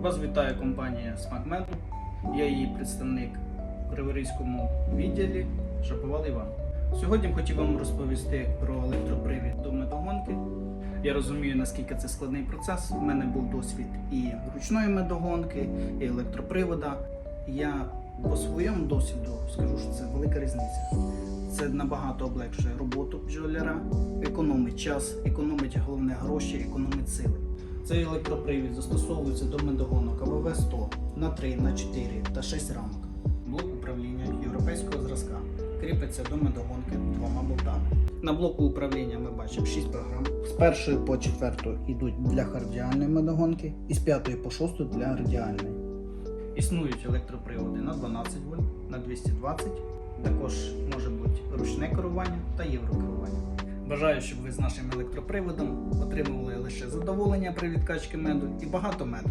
Вас вітає компанія SmackMed. Я її представник у Криворізькому відділі Шаповал Іван. Сьогодні хотів вам розповісти про електропривід до медогонки. Я розумію, наскільки це складний процес. У мене був досвід і ручної медогонки, і електропривода. Я по своєму досвіду скажу, що це велика різниця. Це набагато облегшує роботу бджоляра, економить час, економить головне гроші, економить сили. Цей електропривід застосовується до медогонок АВВ 100 на 3, на 4 та 6 рамок. Блок управління європейського зразка кріпиться до медогонки двома болтами. На блоку управління ми бачимо 6 програм. З першої по четверту йдуть для кардіальної медогонки і з п'ятої по шосту для радіальної. Існують електроприводи на 12 вольт, на 220. Також може бути ручне керування та єврокерування. Бажаю, щоб ви з нашим електроприводом отримували лише задоволення при відкачці меду і багато меду.